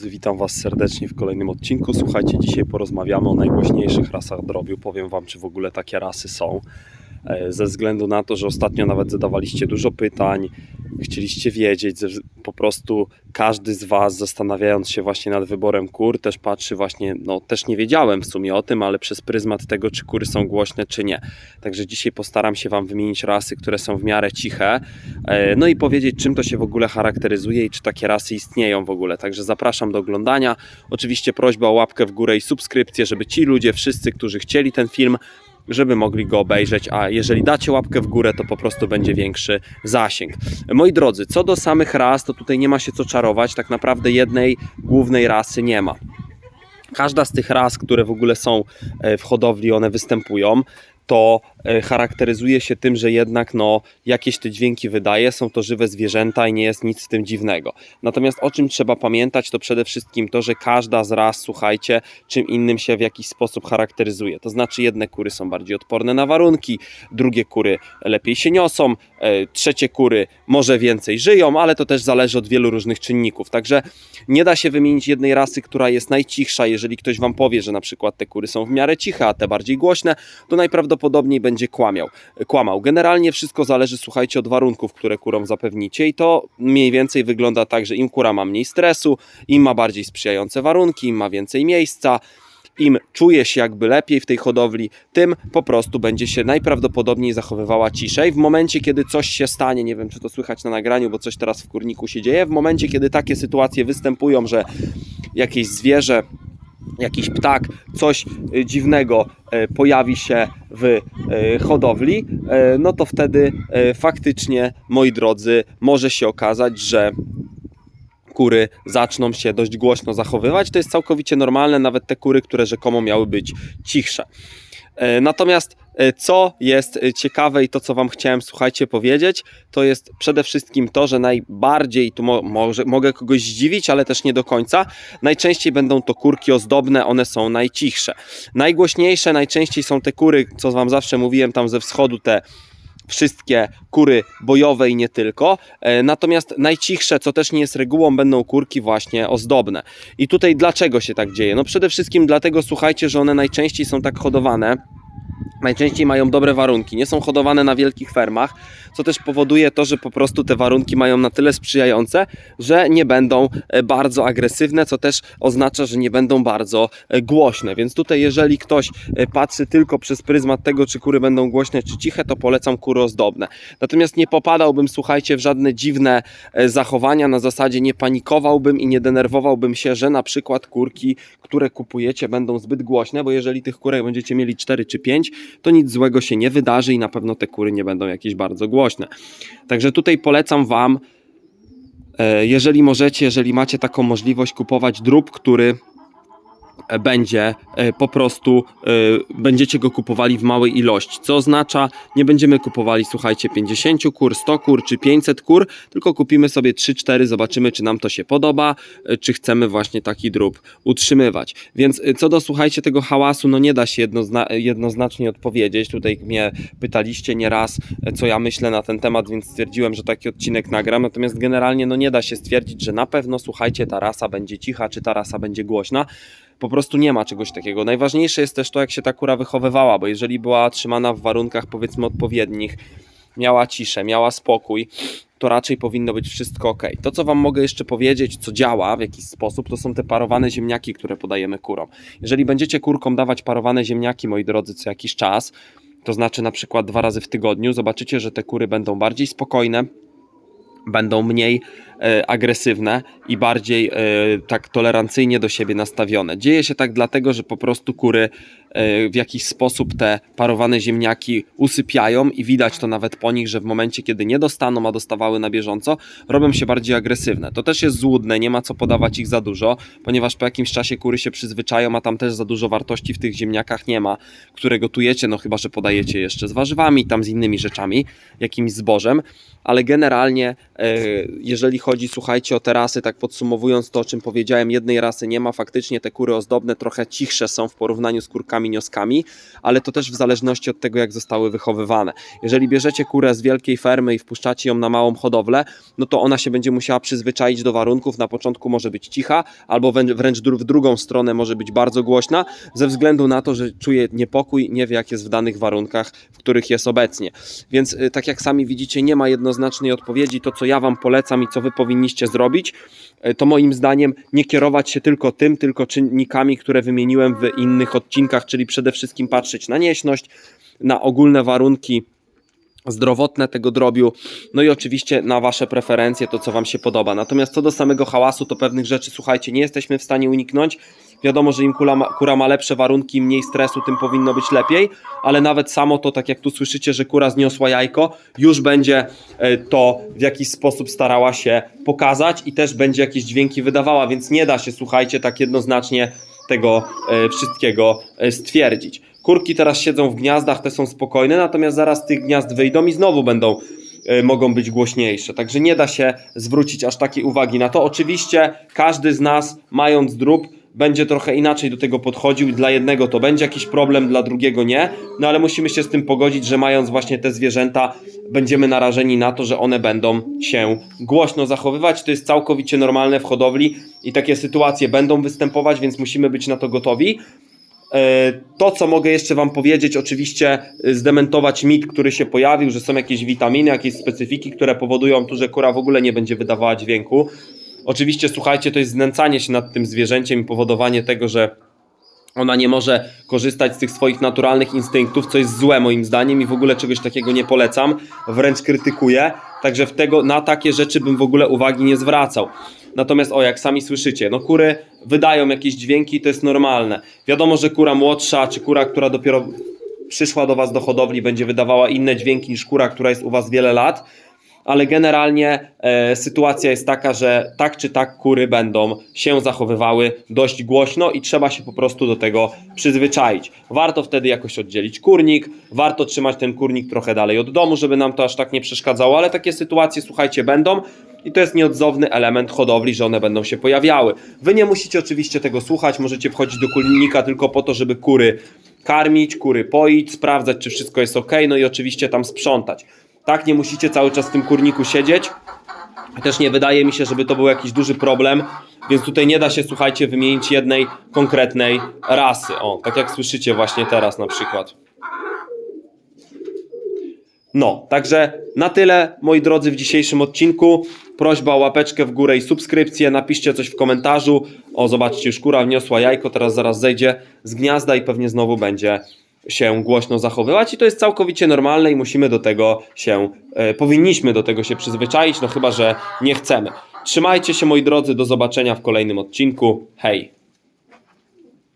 drodzy, witam Was serdecznie w kolejnym odcinku. Słuchajcie, dzisiaj porozmawiamy o najgłośniejszych rasach drobiu. Powiem Wam, czy w ogóle takie rasy są. E, Ze względu na to, że ostatnio nawet zadawaliście dużo pytań, chcieliście wiedzieć, po prostu każdy z Was zastanawiając się właśnie nad wyborem kur, też patrzy właśnie, no też nie wiedziałem w sumie o tym, ale przez pryzmat tego, czy kury są głośne, czy nie. Także dzisiaj postaram się Wam wymienić rasy, które są w miarę ciche, e, no i powiedzieć, czym to się w ogóle charakteryzuje i czy takie rasy istnieją w ogóle. Także zapraszam do oglądania. Oczywiście prośba o łapkę w górę i subskrypcję, żeby ci ludzie, wszyscy, którzy chcieli ten film, żeby mogli go obejrzeć, a jeżeli dacie łapkę w górę, to po prostu będzie większy zasięg. Moi drodzy, co do samych ras, to tutaj nie ma się co czarować, tak naprawdę jednej głównej rasy nie ma. Każda z tych ras, które w ogóle są e, w hodowli, one występują, to charakteryzuje się tym, że jednak no, jakieś te dźwięki wydaje, są to żywe zwierzęta i nie jest nic w tym dziwnego. Natomiast o czym trzeba pamiętać, to przede wszystkim to, że każda z ras, słuchajcie, czym innym się w jakiś sposób charakteryzuje. To znaczy jedne kury są bardziej odporne na warunki, drugie kury lepiej się niosą, e, trzecie kury może więcej żyją, ale to też zależy od wielu różnych czynników. Także nie da się wymienić jednej rasy, która jest najcichsza. Jeżeli ktoś wam powie, że na przykład te kury są w miarę ciche, a te bardziej głośne, to najprawdopodobniej będzie kłamiał, kłamał. Generalnie wszystko zależy, słuchajcie, od warunków, które kurom zapewnicie i to mniej więcej wygląda tak, że im kura ma mniej stresu, im ma bardziej sprzyjające warunki, im ma więcej miejsca, im czuje się jakby lepiej w tej hodowli, tym po prostu będzie się najprawdopodobniej zachowywała ciszej. W momencie, kiedy coś się stanie, nie wiem czy to słychać na nagraniu, bo coś teraz w kurniku się dzieje, w momencie, kiedy takie sytuacje występują, że jakieś zwierzę, jakiś ptak, coś y, dziwnego e, pojawi się w e, hodowli, e, no to wtedy e, faktycznie, moi drodzy, może się okazać, że kury zaczną się dość głośno zachowywać. To jest całkowicie normalne, nawet te kury, które rzekomo miały być cichsze. E, Natomiast e, co jest e, ciekawe i to, co Wam chciałem, słuchajcie, powiedzieć, to jest przede wszystkim to, że najbardziej, tu mo może, mogę kogoś zdziwić, ale też nie do końca, najczęściej będą to kurki ozdobne, one są najcichsze. Najgłośniejsze najczęściej są te kury, co Wam zawsze mówiłem, tam ze wschodu te wszystkie kury bojowe i nie tylko. E, Natomiast najcichsze, co też nie jest regułą, będą kurki właśnie ozdobne. I tutaj dlaczego się tak dzieje? No przede wszystkim dlatego, słuchajcie, że one najczęściej są tak hodowane. Najczęściej mają dobre warunki, nie są hodowane na wielkich fermach, co też powoduje to, że po prostu te warunki mają na tyle sprzyjające, że nie będą e, bardzo agresywne, co też oznacza, że nie będą bardzo e, głośne. Więc tutaj, jeżeli ktoś e, patrzy tylko przez pryzmat tego, czy kury będą głośne, czy ciche, to polecam kury ozdobne. Natomiast nie popadałbym, słuchajcie, w żadne dziwne zachowania, na zasadzie nie panikowałbym i nie denerwowałbym się, że na przykład kurki, które kupujecie, będą zbyt głośne, bo jeżeli tych kurek będziecie mieli 4 czy 5, to nic złego się nie wydarzy i na pewno te kury nie będą jakieś bardzo głośne. Także tutaj polecam Wam, e, jeżeli możecie, jeżeli macie taką możliwość, kupować drób, który będzie e, po prostu, e, będziecie go kupowali w małej ilości, co oznacza, nie będziemy kupowali, słuchajcie, 50 kur, 100 kur czy 500 kur, tylko kupimy sobie 3-4, zobaczymy, czy nam to się podoba, e, czy chcemy właśnie taki drób utrzymywać. Więc co do, słuchajcie, tego hałasu, no nie da się jednozna jednoznacznie odpowiedzieć. Tutaj mnie pytaliście nieraz, co ja myślę na ten temat, więc stwierdziłem, że taki odcinek nagram. Natomiast generalnie, no nie da się stwierdzić, że na pewno, słuchajcie, ta rasa będzie cicha, czy ta rasa będzie głośna. Po prostu nie ma czegoś takiego. Najważniejsze jest też to, jak się ta kura wychowywała, bo jeżeli była trzymana w warunkach, powiedzmy, odpowiednich, miała ciszę, miała spokój, to raczej powinno być wszystko ok. To, co Wam mogę jeszcze powiedzieć, co działa w jakiś sposób, to są te parowane ziemniaki, które podajemy kurom. Jeżeli będziecie kurkom dawać parowane ziemniaki, moi drodzy, co jakiś czas, to znaczy na przykład dwa razy w tygodniu, zobaczycie, że te kury będą bardziej spokojne, będą mniej agresywne i bardziej e, tak tolerancyjnie do siebie nastawione. Dzieje się tak dlatego, że po prostu kury e, w jakiś sposób te parowane ziemniaki usypiają i widać to nawet po nich, że w momencie, kiedy nie dostaną, a dostawały na bieżąco, robią się bardziej agresywne. To też jest złudne, nie ma co podawać ich za dużo, ponieważ po jakimś czasie kury się przyzwyczają, a tam też za dużo wartości w tych ziemniakach nie ma, które gotujecie, no chyba, że podajecie jeszcze z warzywami, tam z innymi rzeczami, jakimś zbożem, ale generalnie e, jeżeli chodzi, słuchajcie, o te rasy, tak podsumowując to, o czym powiedziałem, jednej rasy nie ma, faktycznie te kury ozdobne trochę cichsze są w porównaniu z kurkami nioskami, ale to też w zależności od tego, jak zostały wychowywane. Jeżeli bierzecie kurę z wielkiej fermy i wpuszczacie ją na małą hodowlę, no to ona się będzie musiała przyzwyczaić do warunków. Na początku może być cicha, albo wręcz- w drugą stronę może być bardzo głośna, ze względu na to, że czuje niepokój, nie wie jak jest w danych warunkach, w których jest obecnie. Więc y, tak jak sami widzicie, nie ma jednoznacznej odpowiedzi. To, co ja Wam polecam i co Wy powinniście zrobić, y, to moim zdaniem nie kierować się tylko tym, tylko czynnikami, które wymieniłem w innych odcinkach, czyli przede wszystkim patrzeć na nieśność, na ogólne warunki zdrowotne tego drobiu, no i oczywiście na Wasze preferencje, to co Wam się podoba. Natomiast co do samego hałasu, to pewnych rzeczy, słuchajcie, nie jesteśmy w stanie uniknąć. Wiadomo, że im kura ma, kura ma lepsze warunki, im mniej stresu, tym powinno być lepiej, ale nawet samo to, tak jak tu słyszycie, że kura zniosła jajko, już będzie e, to w jakiś sposób starała się pokazać i też będzie jakieś dźwięki wydawała, więc nie da się, słuchajcie, tak jednoznacznie tego e, wszystkiego e, stwierdzić. Kurki teraz siedzą w gniazdach, te są spokojne, natomiast zaraz tych gniazd wyjdą i znowu będą mogą być głośniejsze. Także nie da się zwrócić aż takiej uwagi na to. Oczywiście każdy z nas, mając drób, będzie trochę inaczej do tego podchodził dla jednego to będzie jakiś problem, dla drugiego nie, no ale musimy się z tym pogodzić, że mając właśnie te zwierzęta, będziemy narażeni na to, że one będą się głośno zachowywać. To jest całkowicie normalne w hodowli i takie sytuacje będą występować, więc musimy być na to gotowi. E, To, co mogę jeszcze Wam powiedzieć, oczywiście e, zdementować mit, który się pojawił, że są jakieś witaminy, jakieś specyfiki, które powodują tu, że kura w ogóle nie będzie wydawała dźwięku. Oczywiście, słuchajcie, to jest znęcanie się nad tym zwierzęciem i powodowanie tego, że ona nie może korzystać z tych swoich naturalnych instynktów, co jest złe moim zdaniem i w ogóle czegoś takiego nie polecam, wręcz krytykuję. Także w tego, na takie rzeczy bym w ogóle uwagi nie zwracał. Natomiast, o, jak sami słyszycie, no kury wydają jakieś dźwięki, to jest normalne. Wiadomo, że kura młodsza, czy kura, która dopiero przyszła do Was do hodowli, będzie wydawała inne dźwięki niż kura, która jest u Was wiele lat. Ale generalnie e, sytuacja jest taka, że tak czy tak kury będą się zachowywały dość głośno i trzeba się po prostu do tego przyzwyczaić. Warto wtedy jakoś oddzielić kurnik, warto trzymać ten kurnik trochę dalej od domu, żeby nam to aż tak nie przeszkadzało, ale takie sytuacje, słuchajcie, będą i to jest nieodzowny element hodowli, że one będą się pojawiały. Wy nie musicie oczywiście tego słuchać, możecie wchodzić do kurnika tylko po to, żeby kury karmić, kury poić, sprawdzać, czy wszystko jest ok, no i oczywiście tam sprzątać. Tak, nie musicie cały czas w tym kurniku siedzieć. Też nie wydaje mi się, żeby to był jakiś duży problem, więc tutaj nie da się, słuchajcie, wymienić jednej konkretnej rasy. O, tak jak słyszycie właśnie teraz na przykład. No, także na tyle, moi drodzy, w dzisiejszym odcinku. Prośba o łapeczkę w górę i subskrypcję. Napiszcie coś w komentarzu. O, zobaczcie, już kura wniosła jajko, teraz zaraz zejdzie z gniazda i pewnie znowu będzie się głośno zachowywać i to jest całkowicie normalne i musimy do tego się, e, powinniśmy do tego się przyzwyczaić, no chyba, że nie chcemy. Trzymajcie się moi drodzy, do zobaczenia w kolejnym odcinku. Hej!